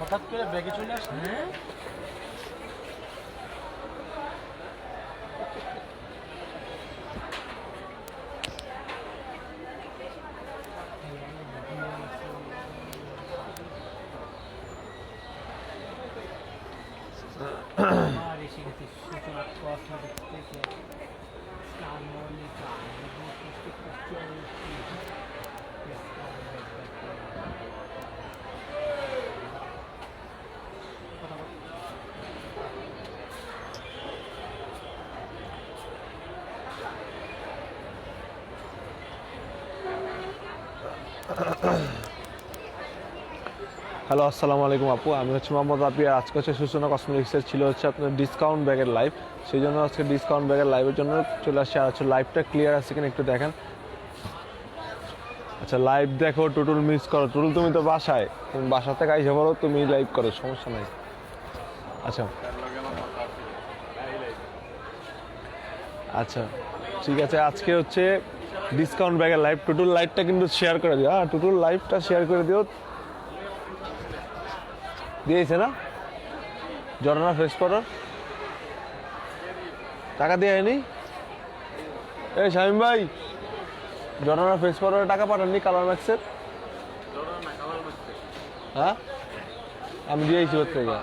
হঠাৎ করে ব্যাগে চলে আসে হ্যাঁ আর এসে গেছে সূচনা কসমেটিক থেকে কামলিকা হ্যালো, আসসালামু আলাইকুম আপু। আমি হচ্ছে মোহাম্মদ রাপি আর আজকে হচ্ছে সূচনা কসমেটিক্সের ছিল হচ্ছে আপনার ডিসকাউন্ট ব্যাগের লাইভ সেই জন্য আজকে ডিসকাউন্ট ব্যাগের লাইভের জন্য চলে আসছে আর হচ্ছে লাইভটা ক্লিয়ার আছে কিনা একটু দেখেন। আচ্ছা লাইভ দেখো টুটুল মিস করো। টুটুল তুমি তো বাসায়। তুমি বাসা থেকে আইসে বলো তুমি লাইভ করো, সমস্যা নাই। আচ্ছা। আচ্ছা ঠিক আছে, আজকে হচ্ছে ডিসকাউন্ট ব্যাগের লাইভ টুটুল লাইভটা কিন্তু শেয়ার করে দিও। হ্যাঁ টুটুল লাইভটা শেয়ার করে দিও। দিয়েছে না? জর্না ফেস পাউডার টাকা দিয়ে হয়নি এই শামিম ভাই জর্না ফেস পাউডারের টাকা পাঠাননি কালার ম্যাক্সের। হ্যাঁ? আমি দিয়েছি ওর থেকে।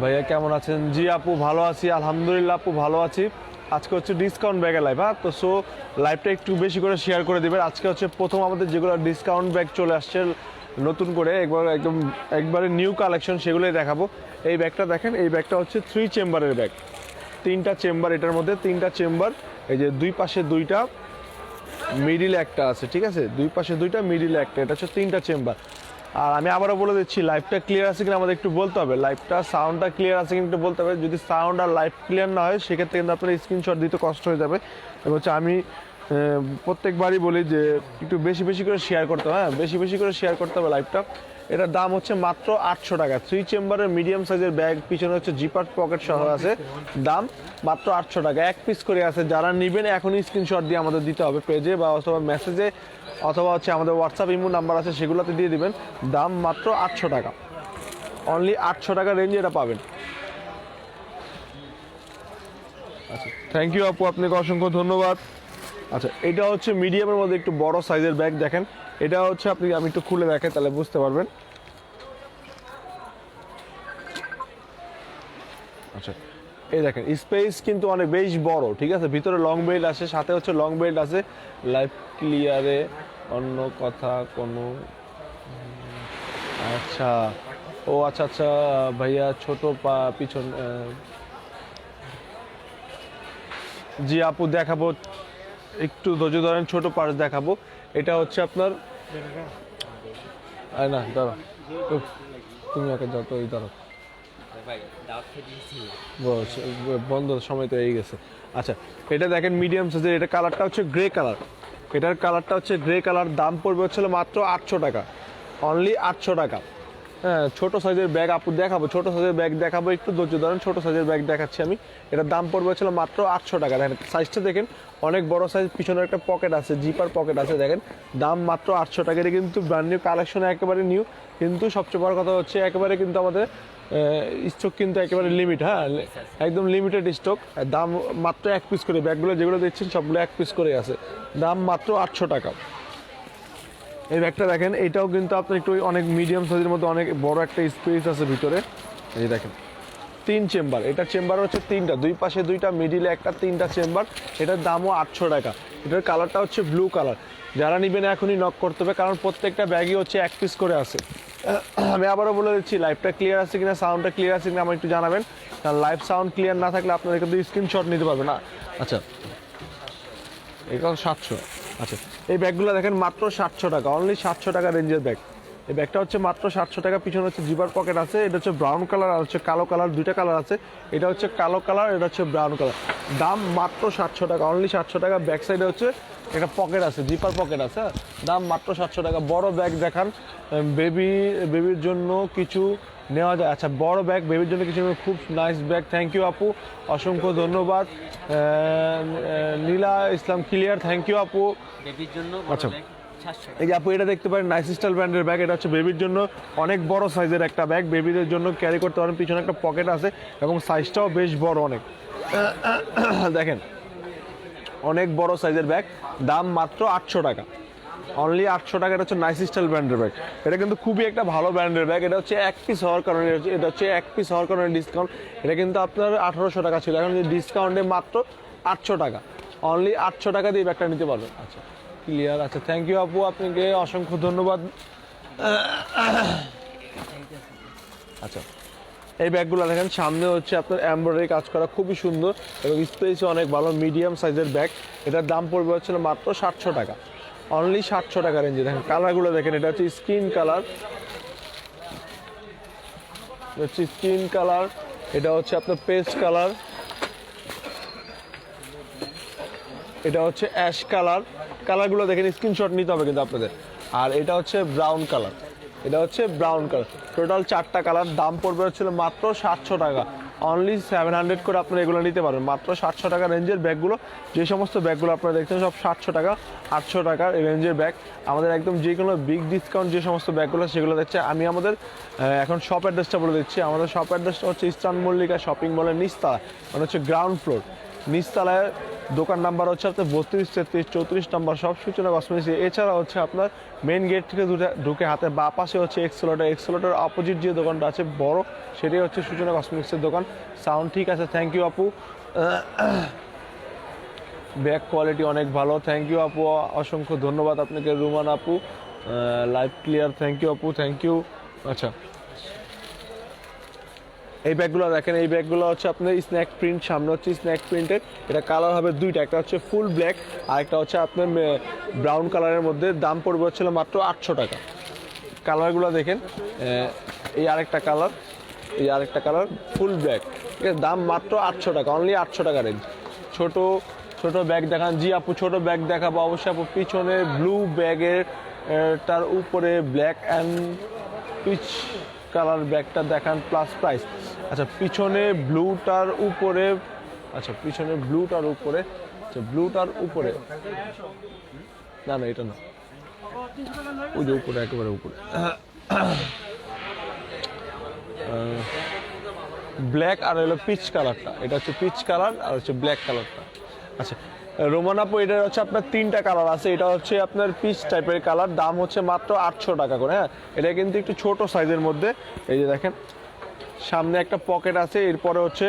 ভাইয়া, কেমন আছেন? জি আপু, ভালো আছি, আলহামদুলিল্লাহ আপু, ভালো আছি। আজকে হচ্ছে ডিসকাউন্ট ব্যাগের লাইভ হ্যাঁ? তো সো লাইভটা একটু বেশি করে শেয়ার করে দিবেন। আজকে হচ্ছে প্রথম আমাদের যেগুলো ডিসকাউন্ট ব্যাগ চলে আসছে নতুন করে একবার একদম একবারে নিউ কালেকশন সেগুলোই দেখাবো। এই ব্যাগটা দেখেন, এই ব্যাগটা হচ্ছে থ্রি চেম্বারের ব্যাগ। তিনটা চেম্বার এটার মধ্যে তিনটা চেম্বার এই যে দুই পাশে দুইটা মিডিলে একটা আছে, ঠিক আছে? দুই পাশে দুইটা মিডিলে একটা, এটা হচ্ছে তিনটা চেম্বার আর আমি আবারও বলে দিচ্ছি লাইভটা ক্লিয়ার আছে কিনা আমাদের একটু বলতে হবে। লাইভটা সাউন্ডটা ক্লিয়ার আছে কিনা একটু বলতে হবে। যদি সাউন্ড আর লাইভ ক্লিয়ার না হয়, সেক্ষেত্রে কিন্তু আপনার স্ক্রিনশট দিতে কষ্ট হয়ে যাবে। এবং হচ্ছে আমি প্রত্যেকবারই বলি যে একটু বেশি বেশি করে শেয়ার করতে হবে হ্যাঁ? বেশি বেশি করে শেয়ার করতে হবে লাইভটা এটার দাম হচ্ছে মাত্র আটশো টাকা। থ্রি চেম্বারের মিডিয়াম সাইজের ব্যাগ পিছনে হচ্ছে জিপার পকেট সহ আছে। দাম মাত্র আটশো টাকা। এক পিস করে আছে। যারা নেবেন, এখনই স্ক্রিনশট দিয়ে আমাদের দিতে হবে পেজে বা অথবা মেসেজে অথবা হচ্ছে আমাদের হোয়াটসঅ্যাপ ইমো নাম্বার আছে, সেগুলোতে দিয়ে দিবেন। দাম মাত্র আটশো টাকা। অনলি আটশো টাকা রেঞ্জে এটা পাবেন। আচ্ছা থ্যাংক ইউ আপু। আপনাকে অসংখ্য ধন্যবাদ। আচ্ছা এটা হচ্ছে মিডিয়ামের মধ্যে একটু বড় সাইজের ব্যাগ দেখেন। এটা হচ্ছে আপনি, আমি একটু খুলে দেখেন তাহলে বুঝতে পারবেন। আচ্ছা এই দেখেন স্পেস কিন্তু অনেক বেশ বড়, ঠিক আছে? ভিতরে লং বেল্ট আছে, সাথে হচ্ছে লং বেল্ট আছে। লাইফ ক্লিয়ারে অন্য কথা কোনো আচ্ছা ও আচ্ছা আচ্ছা ভাইয়া ছোট পা পিছন জি আপু দেখাবো একটু ধৈর্য ধরেন ছোট পার্স দেখাবো। এটা হচ্ছে আপনার না দাঁড়া তুমি একা যত ওই বস, বন্ধ সময় তো এই গেছে। আচ্ছা এটা দেখেন মিডিয়াম সাইজের এটা কালারটা হচ্ছে গ্রে কালার এটার কালারটা হচ্ছে গ্রে কালার দাম পড়বে হচ্ছিল মাত্র আটশো টাকা। অনলি আটশো টাকা। হ্যাঁ ছোটো সাইজের ব্যাগ আপু দেখাবো, ছোটো সাইজের ব্যাগ দেখাবো, একটু ধৈর্য ধরেন, ছোটো সাইজের ব্যাগ দেখাচ্ছি আমি। এটার দাম পড়বে হচ্ছিল মাত্র আটশো টাকা। দেখেন সাইজটা দেখেন, অনেক বড় সাইজ পিছনে একটা পকেট আছে জিপার পকেট আছে, দেখেন। দাম মাত্র আটশো টাকা। এটা কিন্তু ব্র্যান্ড নিউ কালেকশন একেবারে নিউ কিন্তু সবচেয়ে বড় কথা হচ্ছে, একেবারে কিন্তু আমাদের স্টক কিন্তু একেবারে লিমিট হ্যাঁ? একদম লিমিটেড স্টক দাম মাত্র এক পিস করে ব্যাগগুলো যেগুলো দেখছেন, সবগুলো এক পিস করে আছে। দাম মাত্র আটশো টাকা। এই ব্যাগটা দেখেন, এটাও কিন্তু আপনার একটু অনেক মিডিয়াম সাইজের মধ্যে অনেক বড় একটা স্পেস আছে ভিতরে। এই দেখেন, তিন চেম্বার এটা চেম্বার হচ্ছে তিনটা, দুই পাশে দুইটা মিডিলে একটা, তিনটা চেম্বার এটার দামও আটশো টাকা। এটার কালারটা হচ্ছে ব্লু কালার যারা নিবেন এখনই নক করতে হবে, কারণ প্রত্যেকটা ব্যাগই হচ্ছে এক পিস করে আছে। আমি আবারও বলে দিচ্ছি লাইভটা ক্লিয়ার আছে কিনা সাউন্ডটা ক্লিয়ার আছে কিনা আমার একটু জানাবেন। কারণ লাইভ সাউন্ড ক্লিয়ার না থাকলে আপনাদের কিন্তু স্ক্রিনশট নিতে পারবেন না। আচ্ছা এটা সাতশো। আচ্ছা এই ব্যাগগুলো দেখেন মাত্র সাতশো টাকা অনলি সাতশো টাকা রেঞ্জের ব্যাগ। এই ব্যাগটা হচ্ছে মাত্র সাতশো টাকা, পিছনে হচ্ছে জিবার পকেট আছে, এটা হচ্ছে ব্রাউন কালার আর হচ্ছে কালো কালার দুইটা কালার আছে। এটা হচ্ছে কালো কালার এটা হচ্ছে ব্রাউন কালার দাম মাত্র সাতশো টাকা অনলি সাতশো টাকা ব্যাক সাইডে হচ্ছে একটা পকেট আছে জিপার পকেট আছে হ্যাঁ? দাম মাত্র সাতশো টাকা। বড় ব্যাগ দেখান বেবি বেবির জন্য কিছু নেওয়া যায়। আচ্ছা বড় ব্যাগ বেবির জন্য কিছু খুব নাইস ব্যাগ থ্যাংক ইউ আপু। অসংখ্য ধন্যবাদ। Nila Islam clear thank you আপু। বেবির জন্য আচ্ছা। এই যে আপু এটা দেখতে পারেন নাইস স্টাইল ব্র্যান্ডের ব্যাগ এটা হচ্ছে বেবির জন্য অনেক বড় সাইজের একটা ব্যাগ বেবিদের জন্য ক্যারি করতে পারেন। পিছনে একটা পকেট আছে এবং সাইজটাও বেশ বড় অনেক। দেখেন অনেক বড় সাইজের ব্যাগ, দাম মাত্র আটশো টাকা। অনলি আটশো টাকা, এটা হচ্ছে নাইস স্টাইল ব্র্যান্ডের ব্যাগ এটা কিন্তু খুবই একটা ভালো ব্র্যান্ডের ব্যাগ এটা হচ্ছে এক পিস হওয়ার কারণে, এটা হচ্ছে- এক পিস হওয়ার কারণে ডিসকাউন্ট এটা কিন্তু আপনার আঠারোশো টাকা ছিল, এখন ডিসকাউন্টে মাত্র আটশো টাকা। অনলি আটশো টাকা দিয়ে ব্যাগটা নিতে পারবেন। আচ্ছা ক্লিয়ার আচ্ছা থ্যাংক ইউ আপু, আপনাকে অসংখ্য ধন্যবাদ। আচ্ছা। এই ব্যাগগুলো দেখেন, সামনে হচ্ছে আপনার এমব্রয়ডারি কাজ করা, খুবই সুন্দর এবং স্পেসও অনেক ভালো মিডিয়াম সাইজের ব্যাগ এটার দাম পড়বে হচ্ছে মাত্র সাতশো টাকা। অনলি সাতশো টাকা রেঞ্জে দেখেন কালারগুলো দেখেন, এটা হচ্ছে স্কিন কালার হচ্ছে স্কিন কালার এটা হচ্ছে আপনার পেস্ট কালার এটা হচ্ছে অ্যাশ কালার কালারগুলো দেখেন স্ক্রিনশট নিতে হবে কিন্তু আপনাদের। আর এটা হচ্ছে ব্রাউন কালার এটা হচ্ছে ব্রাউন কালার টোটাল চারটা কালার দাম পড়বে হচ্ছিল মাত্র সাতশো টাকা। অনলি সেভেন হান্ড্রেড করে আপনারা এগুলো নিতে পারবেন। মাত্র সাতশো টাকা রেঞ্জের ব্যাগগুলো, যে সমস্ত ব্যাগগুলো আপনারা দেখছেন সব সাতশো টাকা, আটশো টাকার রেঞ্জের ব্যাগ। আমাদের একদম যে কোনো বিগ ডিসকাউন্ট যে সমস্ত ব্যাগগুলো সেগুলো দেখছে। আমি আমাদের এখন শপ অ্যাড্রেসটা বলে দিচ্ছি। আমাদের শপ অ্যাড্রেসটা হচ্ছে ইস্টার্ন মল্লিকা শপিং মলের নিচতলা মানে হচ্ছে গ্রাউন্ড ফ্লোর নিচতলায় দোকান নাম্বার হচ্ছে আপনার বত্রিশ, তেত্রিশ, চৌত্রিশ নাম্বার, সব সূচনা কসমেটিক্স এছাড়া হচ্ছে আপনার মেন গেট থেকে ঢুকে হাতে বা পাশে হচ্ছে এক্সলোটার এক্সেলোটার অপোজিট যে দোকানটা আছে বড়, সেটাই হচ্ছে সূচনা কসমেটিক্সের দোকান। সাউন্ড ঠিক আছে থ্যাংক ইউ আপু। ব্যাগ কোয়ালিটি অনেক ভালো থ্যাংক ইউ আপু। অসংখ্য ধন্যবাদ আপনাকে রুমান আপু। লাইভ ক্লিয়ার থ্যাংক ইউ আপু থ্যাংক ইউ আচ্ছা। এই ব্যাগগুলো দেখেন, এই ব্যাগগুলো হচ্ছে আপনার স্ন্যাক প্রিন্ট সামনে হচ্ছে স্ন্যাক প্রিন্টের এটা কালার হবে দুইটা, একটা হচ্ছে ফুল ব্ল্যাক আর একটা হচ্ছে আপনার ব্রাউন কালারের মধ্যে। দাম পড়বে হচ্ছিল মাত্র আটশো টাকা। কালারগুলো দেখেন এই আরেকটা কালার এই আরেকটা কালার ফুল ব্ল্যাক দাম মাত্র আটশো টাকা অনলি আটশো টাকা রেঞ্জ ছোট ছোট ব্যাগ দেখান। জি আপু, ছোট ব্যাগ দেখাবো। অবশ্যই আপু, পিছনে ব্লু ব্যাগের তার উপরে ব্ল্যাক অ্যান্ড পিচ কালার ব্যাগটা দেখান প্লাস প্রাইস আচ্ছা পিছনে ব্লুটার উপরে আচ্ছা পিছনে ব্লুটার উপরে আচ্ছা ব্লুটার উপরে। না না, এটা না। ওই যে উপরে, একেবারে উপরে। ব্ল্যাক আর হলো পিচ কালারটা। এটা হচ্ছে পিচ কালার আর হচ্ছে ব্ল্যাক কালারটা। আচ্ছা রোমানাপো এটা হচ্ছে আপনার তিনটা কালার আছে। এটা হচ্ছে আপনার পিচ টাইপের কালার। দাম হচ্ছে মাত্র আটশো টাকা করে হ্যাঁ? এটা কিন্তু একটু ছোট সাইজের মধ্যে। এই যে দেখেন সামনে একটা পকেট আছে, এরপরে হচ্ছে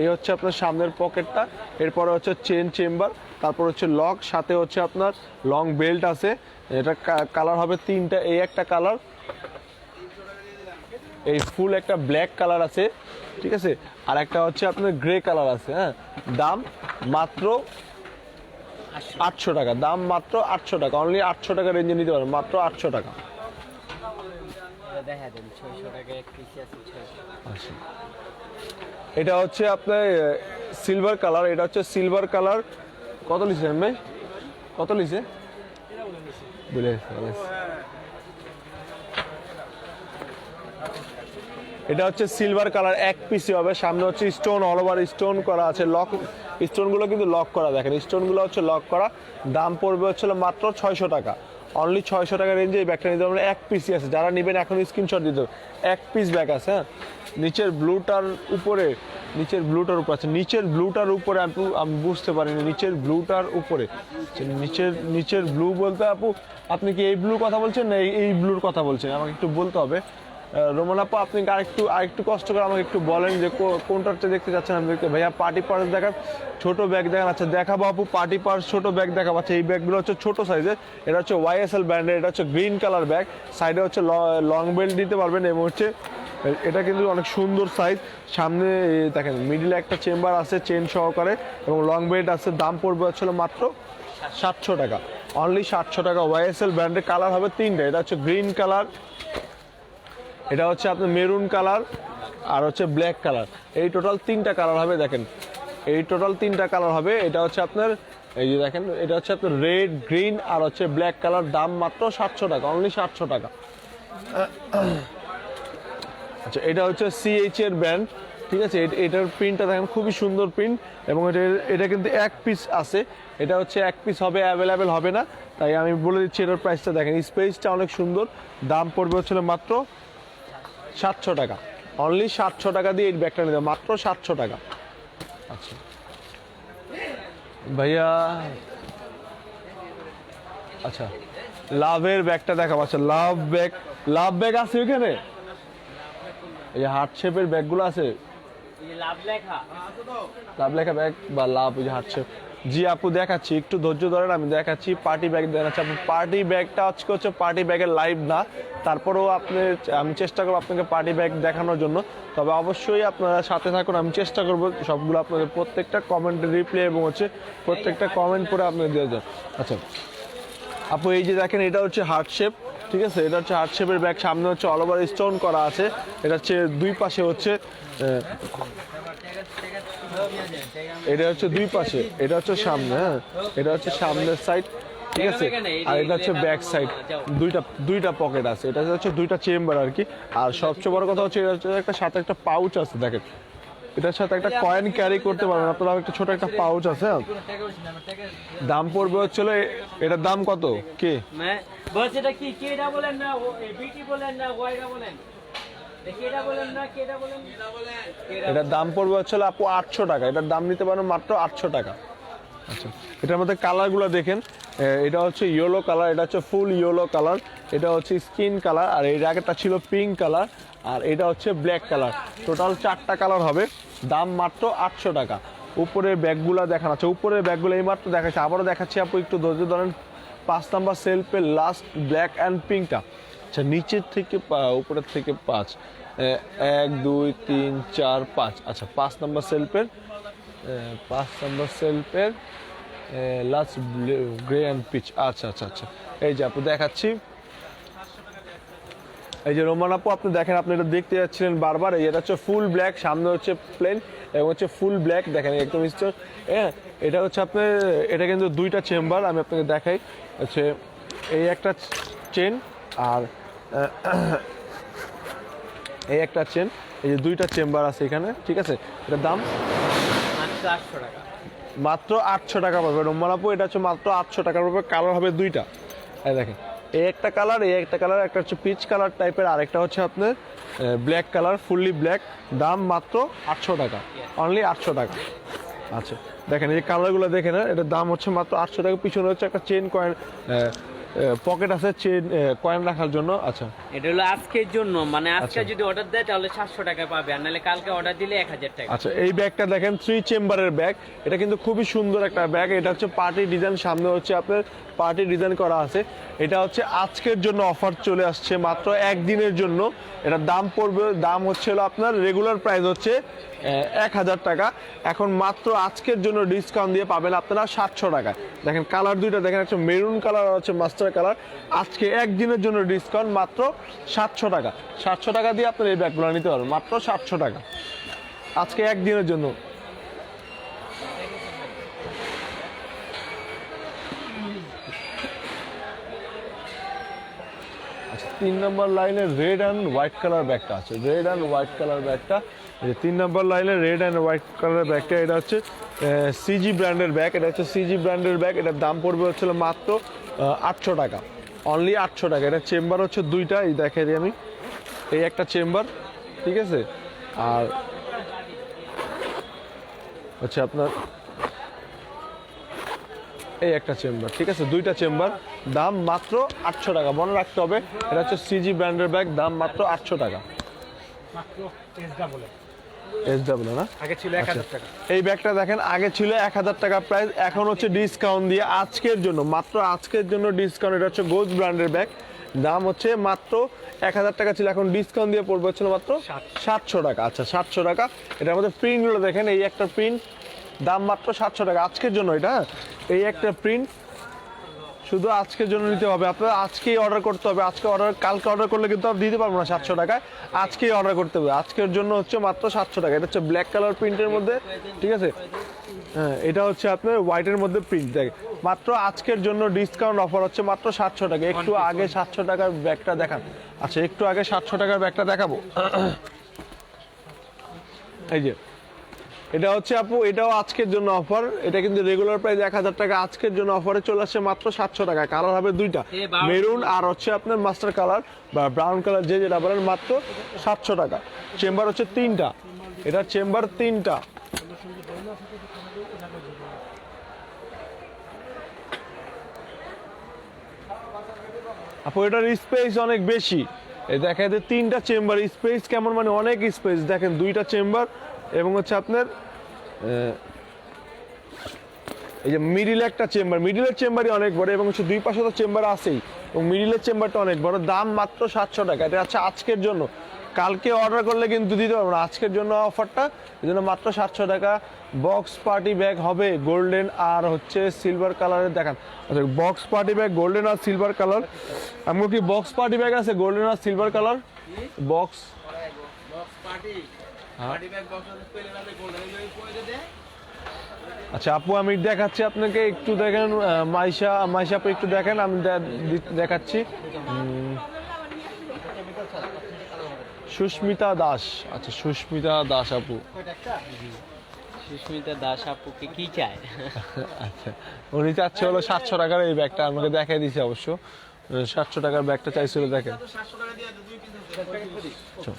এই হচ্ছে আপনার সামনের পকেটটা, এরপরে হচ্ছে চেন চেম্বার, তারপর হচ্ছে লক, সাথে হচ্ছে আপনার লং বেল্ট আছে, এটা কালার হবে তিনটা, এই একটা কালার, এই ফুল একটা ব্ল্যাক কালার আছে, ঠিক আছে? আর একটা হচ্ছে আপনার গ্রে কালার আছে হ্যাঁ? দাম মাত্র আটশো টাকা, দাম মাত্র আটশো টাকা অনলি আটশো টাকা রেঞ্জে নিতে পারেন মাত্র আটশো টাকা। আচ্ছা। এটা হচ্ছে আপনার সিলভার কালার এটা হচ্ছে সিলভার কালার কত লিছে ভাই? কত লিছে বলে। এটা হচ্ছে সিলভার কালার এক পিসি হবে। সামনে হচ্ছে স্টোন অল ওভার স্টোন করা আছে। লক স্টোনগুলো কিন্তু লক করা, দেখেন। স্টোনগুলো হচ্ছে লক করা। দাম পড়বে হচ্ছে মাত্র ছয়শো টাকা। অনলি ছয়শো টাকা রেঞ্জে এই ব্যাগটা নিতে পারবেন এক পিসই আছে। যারা নেবেন এখন স্ক্রিনশট দিতে এক পিস ব্যাগ আছে হ্যাঁ? নিচের ব্লুটার উপরে নিচের ব্লুটার উপরে আছে। নিচের ব্লুটার উপরে আপু আমি বুঝতে পারিনি। নিচের ব্লুটার উপরে। আচ্ছা, নিচের নিচের ব্লু বলতে আপু আপনি কি এই ব্লু কথা বলছেন না এই ব্লুর কথা বলছেন? আমাকে একটু বলতে হবে। রোমান আপু, আপনি আরেকটু আরেকটু কষ্ট করে আমাকে একটু বলেন যে কোনটাতে দেখতে চাচ্ছেন আমি দেখতে ভাইয়া পার্টি পার্স দেখান। ছোট ব্যাগ দেখান। আচ্ছা দেখাবো আপু পার্টি পার্স ছোট ব্যাগ দেখাবো। আচ্ছা এই ব্যাগগুলো হচ্ছে ছোট সাইজের এটা হচ্ছে ওয়াইএসএল ব্র্যান্ডের এটা হচ্ছে গ্রিন কালার ব্যাগ সাইডে হচ্ছে লং বেল্ট দিতে পারবেন এবং হচ্ছে, এটা কিন্তু অনেক সুন্দর সাইজ সামনে দেখেন মিডিলে একটা চেম্বার আছে চেন সহকারে, এবং লং বেল্ট আছে। দাম পড়বে হচ্ছিল মাত্র সাতশো টাকা। অনলি সাতশো টাকা। ওয়াইএসএল ব্র্যান্ডের কালার হবে তিনটে। এটা হচ্ছে গ্রিন কালার এটা হচ্ছে আপনার মেরুন কালার আর হচ্ছে ব্ল্যাক কালার। এই টোটাল তিনটা কালার হবে, দেখেন। এই টোটাল তিনটা কালার হবে। এটা হচ্ছে আপনার, এই যে দেখেন, এটা হচ্ছে আপনার রেড, গ্রিন আর হচ্ছে ব্ল্যাক কালার। দাম মাত্র সাতশো টাকা অনলি সাতশো টাকা। আচ্ছা এটা হচ্ছে সিএইচ এর ব্র্যান্ড ঠিক আছে? এট- এটার প্রিন্টটা দেখেন, খুবই সুন্দর প্রিন্ট এবং এটা এটা কিন্তু এক পিস আছে। এটা হচ্ছে এক পিস হবে অ্যাভেলেবেল হবে না। তাই আমি বলে দিচ্ছি, এটার প্রাইসটা দেখেন। স্পেসটা অনেক সুন্দর। দাম পড়বে হচ্ছিল মাত্র সাতশো টাকা। অনলি সাতশো টাকা দিয়ে এই ব্যাগটা নিতে মাত্র সাতশো টাকা। আচ্ছা। ভাইয়া আচ্ছা লাভের ব্যাগটা দেখাবো। আচ্ছা লাভ ব্যাগ লাভ ব্যাগ আছে ওইখানে? এই হার্ট শেপের ব্যাগগুলো আছে? লাভ লেখা। ব্যাগ বা লাভ ওই যে জি আপু, দেখাচ্ছি। একটু ধৈর্য ধরেন, আমি দেখাচ্ছি। পার্টি ব্যাগ দেখাচ্ছি। আপু পার্টি ব্যাগটা আজকে হচ্ছে পার্টি ব্যাগের লাইভ না। তারপরেও আপনি, আমি চেষ্টা করব আপনাকে পার্টি ব্যাগ দেখানোর জন্য। তবে অবশ্যই আপনারা সাথে থাকুন, আমি চেষ্টা করব সবগুলো আপনাদের প্রত্যেকটা কমেন্টের রিপ্লাই এবং হচ্ছে প্রত্যেকটা কমেন্ট করে আপনাদের দিয়ে দেন আচ্ছা। আপু, এই যে দেখেন, এটা হচ্ছে হার্ট শেপ ঠিক আছে? এটা হচ্ছে হার্ট শেপের ব্যাগ সামনে হচ্ছে অল ওভার স্টোন করা আছে। এটা হচ্ছে দুই পাশে হচ্ছে হ্যাঁ। এটা হচ্ছে দুই পাশে এটা হচ্ছে সামনে হ্যাঁ। এটা হচ্ছে সামনের সাইড ঠিক আছে? আর এটা হচ্ছে ব্যাক সাইড দুইটা দুইটা পকেট আছে। এটা হচ্ছে দুইটা চেম্বার আর কি। আর সবচেয়ে বড় কথা হচ্ছে এটা হচ্ছে একটা সাথে একটা পাউচ আছে দেখেন। এটার সাথে একটা কয়েন ক্যারি করতে পারবেন। আপনারা একটা ছোট একটা পাউচ আছে হ্যাঁ। দাম পড়বে হচ্ছিল এটার দাম কত? কে? বলেন না বিটি বলেন না বলেন? এটার দাম পড়বে হচ্ছে আপু আটশো টাকা। এটার দাম নিতে পারেন মাত্র আটশো টাকা। আচ্ছা এটার মধ্যে কালারগুলো দেখেন। এটা হচ্ছে ইয়েলো কালার এটা হচ্ছে ফুল ইয়েলো কালার এটা হচ্ছে স্কিন কালার আর এর আগেটা ছিল পিঙ্ক কালার আর এটা হচ্ছে ব্ল্যাক কালার। টোটাল চারটা কালার হবে দাম মাত্র আটশো টাকা। উপরের ব্যাগগুলো দেখানো। আছে উপরের ব্যাগগুলো এই মাত্র দেখাচ্ছে। আবারও দেখাচ্ছি আপু একটু ধৈর্য ধরেন। পাঁচ নাম্বার সেলফের লাস্ট ব্ল্যাক অ্যান্ড পিঙ্কটা আচ্ছা নিচের থেকে উপরের থেকে পাঁচ। এক, দুই, তিন, চার, পাঁচ। আচ্ছা পাঁচ নাম্বার সেলফের পাঁচ নাম্বার সেলফের লাস্ট গ্রে অ্যান্ড পিচ আচ্ছা আচ্ছা আচ্ছা। এই যে আপু, দেখাচ্ছি। এই যে রোমান আপু, আপনি দেখেন, আপনি এটা দেখতে যাচ্ছিলেন বারবার। এই এটা হচ্ছে ফুল ব্ল্যাক সামনে হচ্ছে প্লেন এবং হচ্ছে ফুল ব্ল্যাক দেখেন একদম স্টোর হ্যাঁ এটা হচ্ছে আপনার, এটা কিন্তু দুইটা চেম্বার আমি আপনাকে দেখাই। হচ্ছে এই একটা চেন আর এই একটা চেন এই যে দুইটা চেম্বার আছে এখানে ঠিক আছে? এটার দাম? মাত্র 800 টাকা। মাত্র আটশো টাকা পাবে রোমান এটা হচ্ছে মাত্র আটশো টাকার পাবে কালার হবে দুইটা। এই দেখেন এই একটা কালার এই একটা কালার একটা হচ্ছে পিচ কালার টাইপের আরেকটা হচ্ছে আপনার ব্ল্যাক কালার ফুললি ব্ল্যাক দাম মাত্র আটশো টাকা। অনলি আটশো টাকা। আচ্ছা দেখেন এই কালারগুলো দেখে না এটার দাম হচ্ছে মাত্র আটশো টাকা। পিছনে হচ্ছে একটা চেন কয়েন পকেট আছে চেন কয়েন রাখার জন্য। আচ্ছা। এটা হলো আজকের জন্য মানে আজকে আচ্ছা। যদি অর্ডার দেয় তাহলে 700 টাকা পাবে আর নাহলে কালকে অর্ডার দিলে 1000 টাকা। আচ্ছা এই ব্যাগটা দেখেন থ্রি চেম্বারের ব্যাগ এটা কিন্তু খুবই সুন্দর একটা ব্যাগ এটা হচ্ছে পার্টি ডিজাইন সামনে হচ্ছে আপনার পার্টি ডিজাইন করা আছে। এটা হচ্ছে আজকের জন্য অফার চলে আসছে মাত্র একদিনের জন্য। এটার দাম পড়বে দাম হচ্ছে হলো আপনার রেগুলার প্রাইস হচ্ছে এক হাজার টাকা। এখন মাত্র আজকের জন্য ডিসকাউন্ট দিয়ে পাবেন আপনারা সাতশো টাকা দেখেন কালার দুইটা, দেখেন একটা মেরুন কালার হচ্ছে মাস্টার কালার আজকে একদিনের জন্য ডিসকাউন্ট মাত্র সাতশো টাকা। সাতশো টাকা দিয়ে আপনার এই ব্যাগগুলো নিতে পারবেন, মাত্র সাতশো টাকা। আজকে একদিনের জন্য। আচ্ছা তিন নম্বর লাইনে রেড অ্যান্ড হোয়াইট কালার ব্যাগটা আছে। রেড অ্যান্ড হোয়াইট কালার ব্যাগটা যে তিন নম্বর লাইনে রেড অ্যান্ড হোয়াইট কালারের ব্যাগটা, এটা হচ্ছে সিজি ব্র্যান্ডের ব্যাগ, এটা হচ্ছে সিজি ব্র্যান্ডের ব্যাগ, এটার দাম পড়বে হচ্ছিল মাত্র আটশো টাকা। অনলি আটশো টাকা। এটা চেম্বার হচ্ছে দুইটা, এই দেখে দিই আমি। এই একটা চেম্বার, ঠিক আছে? আর হচ্ছে আপনার, এই একটা চেম্বার, ঠিক আছে? দুইটা চেম্বার, দাম মাত্র আটশো টাকা। মনে রাখতে হবে, এটা হচ্ছে সিজি ব্র্যান্ডের ব্যাগ, দাম মাত্র আটশো টাকা। মাত্র এস ডাবলে না? আগে ছিল এক হাজার টাকা। এই ব্যাগটা দেখেন আগে ছিল এক হাজার টাকা প্রাইস এখন হচ্ছে ডিসকাউন্ট দিয়ে আজকের জন্য মাত্র আজকের জন্য ডিসকাউন্ট এটা হচ্ছে গোজ ব্র্যান্ডের ব্যাগ দাম হচ্ছে মাত্র এক হাজার টাকা ছিল এখন ডিসকাউন্ট দিয়ে পড়বে হচ্ছিল মাত্র সাতশো। টাকা। আচ্ছা সাতশো টাকা। এটার মধ্যে প্রিন্টগুলো দেখেন এই একটা প্রিন্ট দাম মাত্র সাতশো টাকা। আজকের জন্য এটা? এই একটা প্রিন্ট শুধু আজকের জন্য নিতে হবে। আপনার আজকেই অর্ডার করতে হবে। আজকে অর্ডার কালকে অর্ডার করলে কিন্তু আর দিতে পারব না সাতশো টাকায়। আজকেই অর্ডার করতে হবে। আজকের জন্য হচ্ছে মাত্র সাতশো টাকা। এটা হচ্ছে ব্ল্যাক কালার প্রিন্টের মধ্যে ঠিক আছে? হ্যাঁ এটা হচ্ছে আপনার হোয়াইটের মধ্যে প্রিন্ট দেখ মাত্র আজকের জন্য ডিসকাউন্ট অফার হচ্ছে মাত্র সাতশো টাকা। একটু আগে সাতশো টাকার ব্যাগটা দেখান। আচ্ছা একটু আগে সাতশো টাকার ব্যাগটা দেখাবো। এই যে এটা হচ্ছে আপু এটাও আজকের জন্য অফার এটা কিন্তু রেগুলার প্রাইস এক হাজার টাকা। আজকের জন্য অফারে চলে আসছে মাত্র সাতশো টাকা। কালার হবে দুইটা। মেরুন আর হচ্ছে আপনার মাস্টার কালার বা ব্রাউন কালার যে যেটা বলেন মাত্র সাতশো টাকা। চেম্বার হচ্ছে তিনটা। এটার চেম্বার তিনটা। আপু এটার স্পেস অনেক বেশি। দেখা যায় তিনটা চেম্বার স্পেস কেমন মানে অনেক স্পেস দেখেন দুইটা চেম্বার এবং হচ্ছে আপনার এই যে মিডিল একটা চেম্বার মিডিলের চেম্বারই অনেক বড় এবং হচ্ছে দুই পাশে তো চেম্বার আছেই এবং মিডিলের চেম্বারটা অনেক বড়। দাম মাত্র সাতশো টাকা। এটা হচ্ছে আজকের জন্য। কালকে অর্ডার করলে কিন্তু দিতে পারব না। আজকের জন্য অফারটা এই জন্য মাত্র সাতশো টাকা। বক্স পার্টি ব্যাগ হবে গোল্ডেন আর হচ্ছে সিলভার কালারের দেখান। আচ্ছা বক্স পার্টি ব্যাগ গোল্ডেন আর সিলভার কালার আমার কি বক্স পার্টি ব্যাগ আছে গোল্ডেন আর সিলভার কালার বক্স আচ্ছা আপু আমি দেখাচ্ছি আপনাকে একটু দেখেন মাইশা মাইশা আপু একটু দেখেন আমি দেখাচ্ছি। সুস্মিতা দাস। আচ্ছা সুস্মিতা দাস আপু। সুস্মিতা দাস আপুকে কি চায়? আচ্ছা উনি চাচ্ছে হলো সাতশো টাকার এই ব্যাগটা আমাকে দেখাই দিয়েছে অবশ্য। সাতশো টাকার ব্যাগটা চাইছিল দেখেন। চল।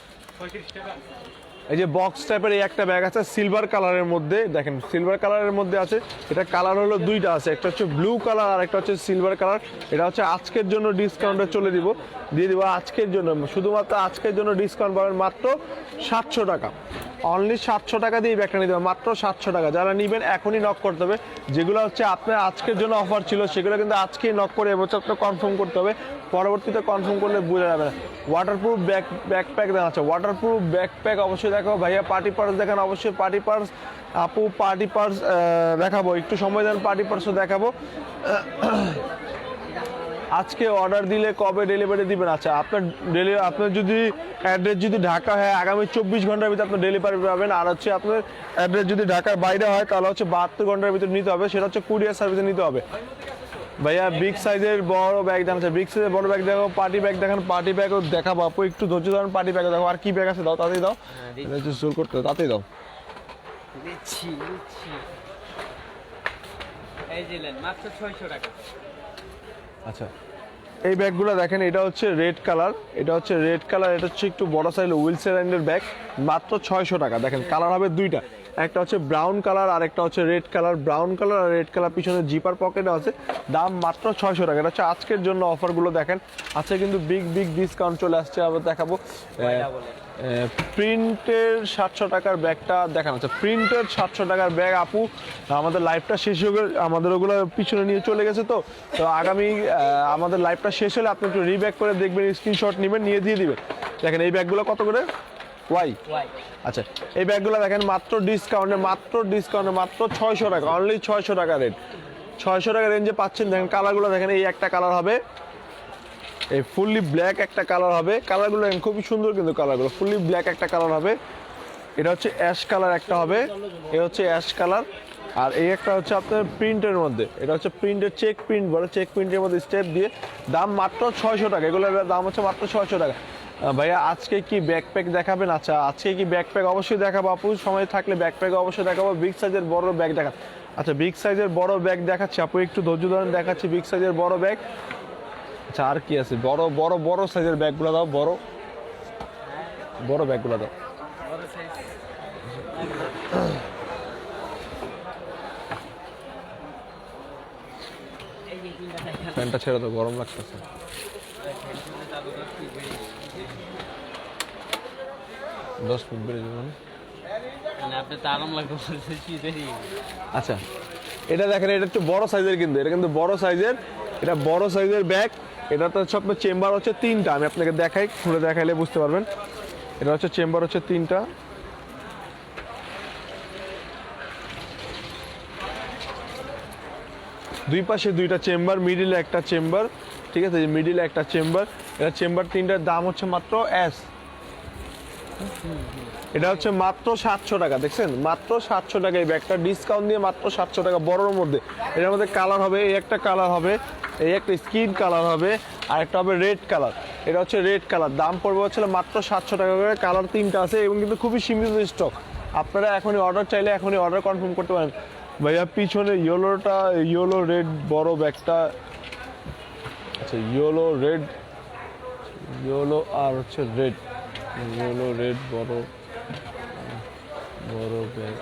এই যে বক্স টাইপের এই একটা ব্যাগ আছে সিলভার কালারের মধ্যে, দেখেন সিলভার কালারের মধ্যে আছে, এটা কালার হলো দুইটা আছে, একটা হচ্ছে ব্লু কালার আর একটা হচ্ছে সিলভার কালার এটা হচ্ছে আজকের জন্য ডিসকাউন্টে চলে দিব, দিয়ে দিব আজকের জন্য, শুধুমাত্র আজকের জন্য ডিসকাউন্ট পাবেন মাত্র সাতশো টাকা। অনলি সাতশো টাকা দিয়ে ব্যাগটা নিতে হবে, মাত্র সাতশো টাকা। যারা নিবেন এখনই নক করতে হবে। যেগুলো হচ্ছে আপনার আজকের জন্য অফার ছিল, সেগুলো কিন্তু আজকেই নক করে এবছর আপনার কনফার্ম করতে হবে। পরবর্তীতে কনফার্ম করলে বোঝা যাবে না। ওয়াটারপ্রুফ ব্যাগ ব্যাকপ্যাক আছে। ওয়াটারপ্রুফ ব্যাকপ্যাক অবশ্যই দেখাবো ভাইয়া পার্টি পার্স দেখেন, অবশ্যই পার্টি পার্স আপু পার্টি পার্স দেখাবো। একটু সময় দেন পার্টি পার্সও দেখাবো। আজকে অর্ডার দিলে কবে ডেলিভারি দিবেন? আচ্ছা আপনার ডেলি আপনার যদি অ্যাড্রেস যদি ঢাকা হয় আগামী চব্বিশ ঘণ্টার ভিতরে আপনার ডেলিভারি পাবেন। আর হচ্ছে আপনার অ্যাড্রেস যদি ঢাকার বাইরে হয় তাহলে হচ্ছে বাহাত্তর ঘণ্টার ভিতরে নিতে হবে। সেটা হচ্ছে কুরিয়ার সার্ভিসে নিতে হবে। ভাইয়া বিগ সাইজের বড় ব্যাগ দেখাচ্ছে বিগ সাইজের বড় ব্যাগ দেখো পার্টি ব্যাগ দেখান। পার্টি ব্যাগও দেখাবো আপু একটু ধৈর্য ধরেন পার্টি ব্যাগ দেখো আর কি ব্যাগ আছে দাও তাতেই দাও। হচ্ছে জোর করতে হবে, তাতেই দাও। দিচ্ছি দিচ্ছি। এই দিলেন মাত্র ছয়শো টাকা। আচ্ছা। এই ব্যাগগুলো দেখেন এটা হচ্ছে রেড কালার এটা হচ্ছে রেড কালার এটা হচ্ছে একটু বড় সাইজ উইল স্যান্ডের ব্যাগ মাত্র ছয়শো টাকা। দেখেন কালার হবে দুইটা। একটা হচ্ছে ব্রাউন কালার আর একটা হচ্ছে রেড কালার ব্রাউন কালার আর রেড কালার পিছনে জিপার পকেটে আছে। দাম মাত্র ছয়শো টাকা। এটা হচ্ছে আজকের জন্য অফারগুলো দেখেন। আজকে কিন্তু বিগ বিগ ডিসকাউন্ট চলে আসছে আবার দেখাবো? প্রিন্টের সাতশো টাকার ব্যাগটা দেখানো হচ্ছে। প্রিন্টের সাতশো টাকার ব্যাগ আপু আমাদের লাইফটা শেষ হয়ে গেলে আমাদের ওগুলো পিছনে নিয়ে চলে গেছে তো। তো আগামী আমাদের লাইফটা শেষ হলে আপনি একটু রিব্যাক করে দেখবেন স্ক্রিনশট নেবেন নিয়ে দিয়ে দিবেন। দেখেন এই ব্যাগগুলো কত করে? ওয়াই ওয়াই আচ্ছা এই ব্যাগগুলো দেখেন মাত্র ডিসকাউন্টে মাত্র ডিসকাউন্টে মাত্র ছয়শো টাকা অনলি ছয়শো টাকা রেট ছয়শো টাকা রেঞ্জে পাচ্ছেন। দেখেন কালারগুলো দেখেন এই একটা কালার হবে। এই ফুললি ব্ল্যাক একটা কালার হবে। কালারগুলো খুবই সুন্দর কিন্তু কালারগুলো ফুললি ব্ল্যাক একটা কালার হবে। এটা হচ্ছে অ্যাশ কালার একটা হবে। এটা হচ্ছে অ্যাশ কালার আর এই একটা হচ্ছে আপনার প্রিন্টের মধ্যে। এটা হচ্ছে প্রিন্টের চেক প্রিন্ট বলে। চেক প্রিন্টের মধ্যে স্টেপ দিয়ে দাম মাত্র ছয়শো টাকা। এগুলোর দাম হচ্ছে মাত্র ছয়শো টাকা। ভাইয়া, আজকে কি ব্যাকপ্যাক দেখাবেন? আচ্ছা আজকে কি ব্যাকপ্যাক অবশ্যই দেখাবো আপু। সময় থাকলে ব্যাকপ্যাক অবশ্যই দেখাবো। বিগ সাইজের বড় ব্যাগ দেখা আচ্ছা বিগ সাইজের বড় ব্যাগ দেখাচ্ছি। আপু, একটু ধৈর্য ধরেন, দেখাচ্ছি বিগ সাইজের বড় ব্যাগ আচ্ছা আর কি আছে? বড় বড় বড় সাইজের ব্যাগগুলো দাও বড়। বড় ব্যাগগুলো দাও। প্যান্টটা ছেড়ে দাও গরম লাগতেছে। দশ ফুট বেড়ে যাবে মানে। মানে আচ্ছা এটা দেখেন এটা একটু বড় সাইজের কিন্তু এটা কিন্তু বড় সাইজের এটা বড় সাইজের ব্যাগ। এটা তো আপনার চেম্বার হচ্ছে তিনটা। আমি আপনাকে দেখাই, খুলে দেখাইলে বুঝতে পারবেন। এটা হচ্ছে চেম্বার হচ্ছে তিনটা। দুই পাশে দুইটা চেম্বার মিডিলে একটা চেম্বার, ঠিক আছে? মিডিলে একটা চেম্বার। এটা চেম্বার তিনটার দাম হচ্ছে মাত্র এস এটা হচ্ছে মাত্র সাতশো টাকা, দেখছেন? মাত্র সাতশো টাকা এই ব্যাগটা। ডিসকাউন্ট দিয়ে মাত্র সাতশো টাকা, বড়োর মধ্যে। এটার মধ্যে কালার হবে, এই একটা কালার হবে, এই একটা স্কিন কালার হবে, আর একটা হবে রেড কালার এটা হচ্ছে রেড কালার দাম পড়বে হচ্ছে মাত্র সাতশো টাকা করে। কালার তিনটা আছে এবং কিন্তু খুবই সীমিত স্টক আপনারা এখনই অর্ডার চাইলে এখনই অর্ডার কনফার্ম করতে পারেন। ভাইয়া, পিছনে ইয়েলোটা ইয়েলো রেড বড় ব্যাগটা। আচ্ছা ইয়েলো রেড ইয়েলো আর হচ্ছে রেড ইয়েলো রেড বড় বড় ব্যাগ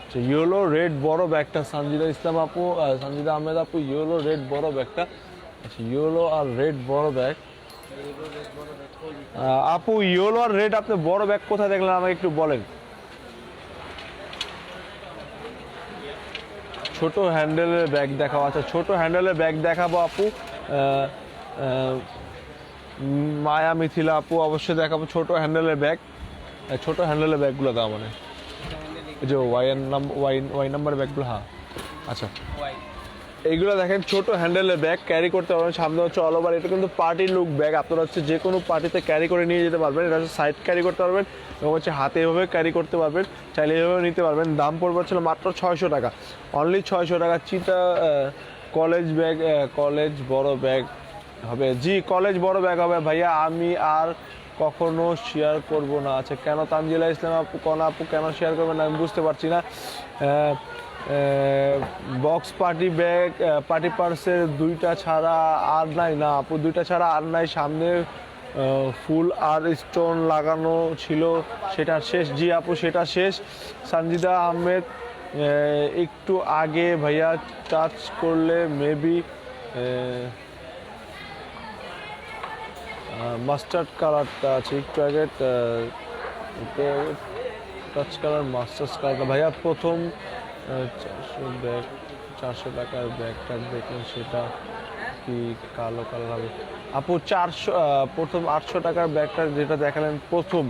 আচ্ছা ইয়েলো রেড বড় ব্যাগটা সঞ্জিদা ইসলাম আপু আহ, সঞ্জিদা আহমেদ আপু ইয়েলো রেড বড় ব্যাগটা আচ্ছা ইয়েলো আর রেড বড় ব্যাগ আপু ইয়েলো আর রেড আপনি বড় ব্যাগ কোথায় দেখলেন? আমাকে একটু বলেন। ছোট হ্যান্ডেলের ব্যাগ দেখাবো আচ্ছা ছোট হ্যান্ডেলের ব্যাগ দেখাবো আপু। আহ, উম, মায়া মিথিলা, আপু, অবশ্যই দেখাবো ছোট হ্যান্ডেলের ব্যাগ। ছোট হ্যান্ডেলের ব্যাগগুলো দাও মানে। যে ওয়াইন নাম্বার ওয়াই নাম্বার ব্যাগগুলো হ্যাঁ। আচ্ছা। এইগুলো দেখেন, ছোট হ্যান্ডেলের ব্যাগ ক্যারি করতে পারবেন, সামনে হচ্ছে অল ওভার এটা কিন্তু পার্টি লুক ব্যাগ আপনারা হচ্ছে যে কোনো পার্টিতে ক্যারি করে নিয়ে যেতে পারবেন। এটা হচ্ছে সাইড ক্যারি করতে পারবেন এবং হচ্ছে হাতে এভাবে ক্যারি করতে পারবেন। চাইলে এভাবে নিতে পারবেন। দাম পড়বে হচ্ছিল মাত্র ছয়শো টাকা। অনলি ছয়শো টাকা। চিটা কলেজ ব্যাগ কলেজ বড় ব্যাগ হবে। জি কলেজ বড় ব্যাগ হবে। ভাইয়া, আমি আর কখনো শেয়ার করব না। আচ্ছা কেন তানজিলা ইসলাম আপু, কন আপু কেন শেয়ার করবেন না? আমি বুঝতে পারছি না। বক্স পার্টি ব্যাগ পার্টি পার্সের দুইটা ছাড়া আর নাই না আপু। দুইটা ছাড়া আর নাই। সামনে ফুল আর স্টোন লাগানো ছিল। সেটা শেষ। জি আপু, সেটা শেষ। সানজিদা আহমেদ একটু আগে ভাইয়া টাচ করলে মেবি মাস্টার্ড কালারটা আছে একটু আগে টাচ কালার মাস্টার্স কালারটা ভাইয়া, প্রথম চারশো ব্যাগ চারশো টাকার ব্যাগটা দেখুন সেটা কি কালো কালার হবে? আপু, চারশো প্রথম আটশো টাকার ব্যাগটা যেটা দেখালেন, প্রথম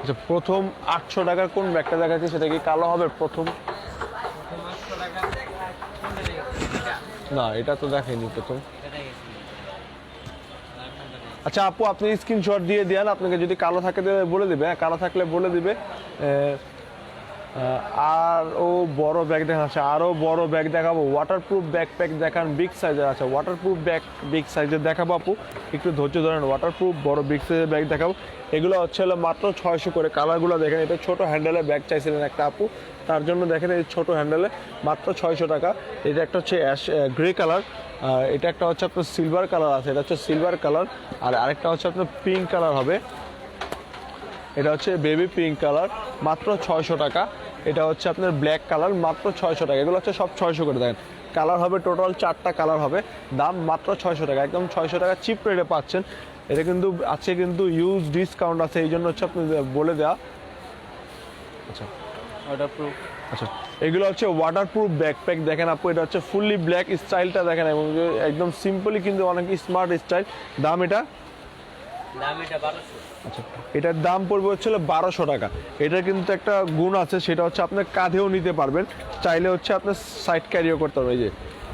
আচ্ছা প্রথম আটশো টাকার কোন ব্যাগটা দেখাচ্ছে, সেটা কি কালো হবে? প্রথম? না, এটা তো দেখেনি প্রথম এটা দেখেছি। আর কোনটা দেখেছি? আচ্ছা আপু, আপনি স্ক্রিনশট দিয়ে দেন, আপনাকে যদি কালো থাকে বলে দিবে হ্যাঁ কালো থাকলে বলে দিবে। আহ, আহ, আর ও বড় ব্যাগ দেখা আছে আরও বড় ব্যাগ দেখাবো। ওয়াটারপ্রুফ ব্যাকপ্যাক দেখান বিগ সাইজের আছে। ওয়াটারপ্রুফ ব্যাগ বিগ সাইজের দেখাবো আপু। একটু ধৈর্য ধরেন ওয়াটারপ্রুফ বড় বিগ সাইজের ব্যাগ দেখাবো। এগুলো হচ্ছে হলো মাত্র ছয়শো করে। কালারগুলো দেখেন এটা ছোটো হ্যান্ডেলের ব্যাগ চাইছিলেন একটা আপু। তার জন্য দেখেন এই ছোটো হ্যান্ডেলে মাত্র ছয়শো টাকা। এটা একটা হচ্ছে অ্যাশ গ্রে কালার এটা একটা হচ্ছে আপনার সিলভার কালার আছে। এটা হচ্ছে সিলভার কালার আর আরেকটা হচ্ছে আপনার পিঙ্ক কালার হবে। এটা হচ্ছে বেবি পিঙ্ক কালার মাত্র ছয়শো টাকা। এটা হচ্ছে আপনার ব্ল্যাক কালার মাত্র ছয়শো টাকা। এগুলো হচ্ছে সব ছয়শো করে দেখেন। কালার হবে টোটাল চারটা কালার হবে। দাম মাত্র ছয়শো টাকা। একদম ছয়শো টাকা চিপ রেটে পাচ্ছেন। এটা কিন্তু আজকে কিন্তু ইউজ ডিসকাউন্ট আছে। এই জন্য হচ্ছে আপনি বলে দেওয়া আচ্ছা। আচ্ছা। এগুলো হচ্ছে ওয়াটারপ্রুফ ব্যাকপ্যাক দেখেন আপু এটা হচ্ছে ফুললি ব্ল্যাক স্টাইলটা দেখেন। এবং একদম সিম্পলি কিন্তু অনেক স্মার্ট স্টাইল দাম এটা আচ্ছা এটার দাম পড়বে হচ্ছিল বারোশো টাকা। এটার কিন্তু একটা গুণ আছে সেটা হচ্ছে আপনার কাঁধেও নিতে পারবেন। চাইলে হচ্ছে আপনার সাইড ক্যারিও করতে পারবেন এই যে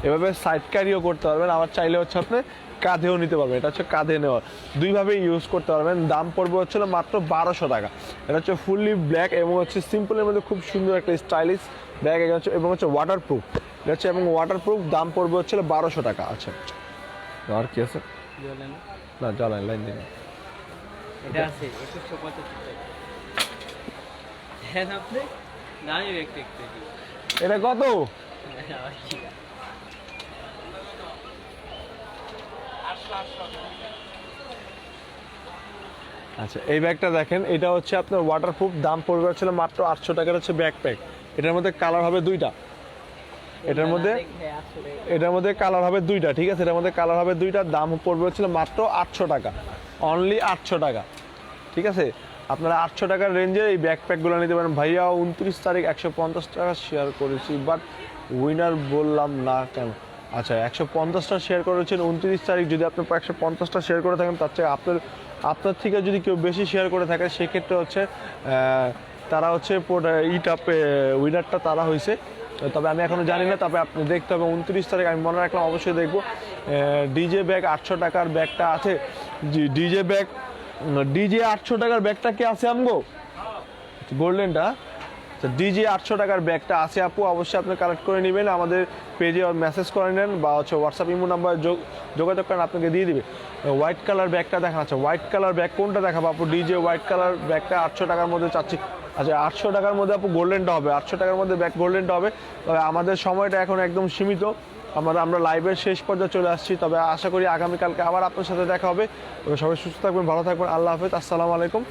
এভাবে সাইড ক্যারিও করতে পারবেন আবার চাইলে হচ্ছে আপনি কাঁধেও নিতে পারবেন। এটা হচ্ছে কাঁধে নেওয়া। দুইভাবে ইউজ করতে পারবেন। দাম পড়বে হচ্ছিল মাত্র বারোশো টাকা। এটা হচ্ছে ফুললি ব্ল্যাক এবং হচ্ছে সিম্পলের মধ্যে খুব সুন্দর একটা স্টাইলিশ ব্যাগ হচ্ছে এবং হচ্ছে ওয়াটারপ্রুফ এটা হচ্ছে এবং ওয়াটারপ্রুফ দাম পড়বে হচ্ছিল বারোশো টাকা। আচ্ছা আর কি আছে? না জ্বালান লাইন দিন হ্যাঁ এটা কত? আচ্ছা এই ব্যাগটা দেখেন, এটা হচ্ছে আপনার ওয়াটার ওয়াটারপ্রুফ দাম পড়বে ছিল মাত্র আটশো টাকার হচ্ছে ব্যাকপ্যাক এটার মধ্যে কালার হবে দুইটা। এটার মধ্যে এটার মধ্যে কালার হবে দুইটা ঠিক আছে? এটার মধ্যে কালার হবে দুইটা দাম পড়বে হচ্ছিল মাত্র আটশো টাকা। অনলি আটশো টাকা। ঠিক আছে? আপনারা আটশো টাকার রেঞ্জে এই ব্যাকপ্যাকগুলো নিতে পারেন। ভাইয়া উনত্রিশ তারিখ একশো পঞ্চাশ টাকা শেয়ার করেছি বাট উইনার বললাম না কেন? আচ্ছা একশো পঞ্চাশটা শেয়ার করেছেন উনত্রিশ তারিখ যদি আপনি একশো পঞ্চাশটা শেয়ার করে থাকেন তার চেয়ে আপনার আপনার থেকে যদি কেউ বেশি শেয়ার করে থাকে সেক্ষেত্রে হচ্ছে তারা হচ্ছে ইটা উইনারটা তারা হয়েছে তবে আমি এখনও জানি না, তবে আপনি দেখতে হবে। উনত্রিশ তারিখ আমি মনে রাখলাম অবশ্যই দেখব। ডিজে ব্যাগ আটশো টাকার ব্যাগটা আছে। ডিজে ব্যাগ ডিজে আটশো টাকার ব্যাগটা কি আছে আমগো? গোল্ডেনটা? ডিজে আটশো টাকার ব্যাগটা আছে আপু, অবশ্যই আপনি কালেক্ট করে নেবেন। আমাদের পেজে মেসেজ করে নেন বা হচ্ছে হোয়াটসঅ্যাপ ইমো নাম্বার যোগাযোগ করেন, আপনাকে দিয়ে দিবে। হোয়াইট কালার ব্যাগটা দেখা আছে হোয়াইট কালার ব্যাগ কোনটা দেখাবো আপু? ডিজে হোয়াইট কালার ব্যাগটা আটশো টাকার মধ্যে চাচ্ছি। আচ্ছা আটশো টাকার মধ্যে আপু গোল্ডেনটা হবে, আটশো টাকার মধ্যে ব্যাক গোল্ডেনটা হবে। তবে আমাদের সময়টা এখন একদম সীমিত। আমরা আমরা লাইভের শেষ পর্যায়ে চলে আসছি। তবে আশা করি আগামীকালকে আবার আপনার সাথে দেখা হবে। সবাই সুস্থ থাকবেন, ভালো থাকবেন। আল্লাহ হাফেজ। আসসালামু আলাইকুম।